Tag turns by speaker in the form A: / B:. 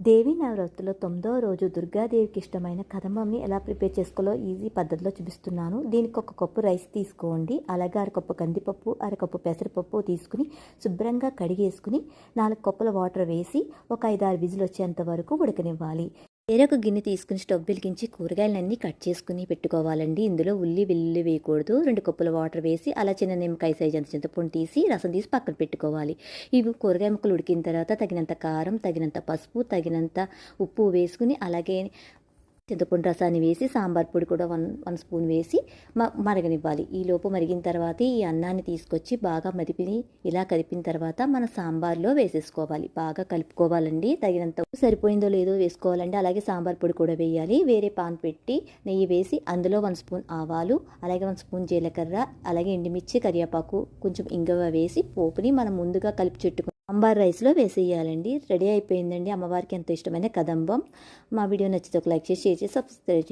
A: దేవి నవరాత్రిలో తొమ్మిదవ రోజు దుర్గాదేవికి ఇష్టమైన కదంబంని ఎలా ప్రిపేర్ చేసుకోవాలో ఈజీ పద్ధతిలో చూపిస్తున్నాను. దీనికి ఒక కప్పు రైస్ తీసుకోండి. అలాగే అరకప్పు కందిపప్పు అరకప్పు పెసరపప్పు తీసుకుని శుభ్రంగా కడిగేసుకుని నాలుగు కప్పుల వాటర్ వేసి ఒక ఐదు ఆరు విజిల్ వచ్చేంత వరకు ఉడకనివ్వాలి. వేరొక గిన్నె తీసుకుని స్టవ్ వెలిగించి కూరగాయలన్నీ కట్ చేసుకుని పెట్టుకోవాలండి. ఇందులో ఉల్లి వెల్లుల్లి వేయకూడదు. రెండు కప్పుల వాటర్ వేసి అలా చిన్న నిమ్మకాయ సైజ్ అంత చింతపండు తీసి రసం తీసి పక్కన పెట్టుకోవాలి. ఇవి కూరగాయ ముక్కలు ఉడికిన తర్వాత తగినంత కారం తగినంత పసుపు తగినంత ఉప్పు వేసుకుని అలాగే చింతపండు రసాన్ని వేసి సాంబార్ పొడి కూడా వన్ వన్ స్పూన్ వేసి మ మరగనివ్వాలి. ఈ లోపు మరిగిన తర్వాత ఈ అన్నాన్ని తీసుకొచ్చి బాగా మదిపి ఇలా కలిపిన తర్వాత మన సాంబార్లో వేసేసుకోవాలి. బాగా కలుపుకోవాలండి. తగినంత సరిపోయిందో లేదో వేసుకోవాలండి. అలాగే సాంబార్ పొడి కూడా వేయాలి. వేరే పాన్ పెట్టి నెయ్యి వేసి అందులో వన్ స్పూన్ ఆవాలు అలాగే వన్ స్పూన్ జీలకర్ర అలాగే ఎండుమిర్చి కరివేపాకు కొంచెం ఇంగవ వేసి పోపుని మనం ముందుగా కలిపి చెట్టుకుని అంబార్ రైస్లో వేసేయాలండి. రెడీ అయిపోయిందండి అమ్మవారికి ఎంతో ఇష్టమైన కదంబం. మా వీడియో నచ్చితే ఒక లైక్ చేసి షేర్ చేసి సబ్స్క్రైబ్ చేయండి.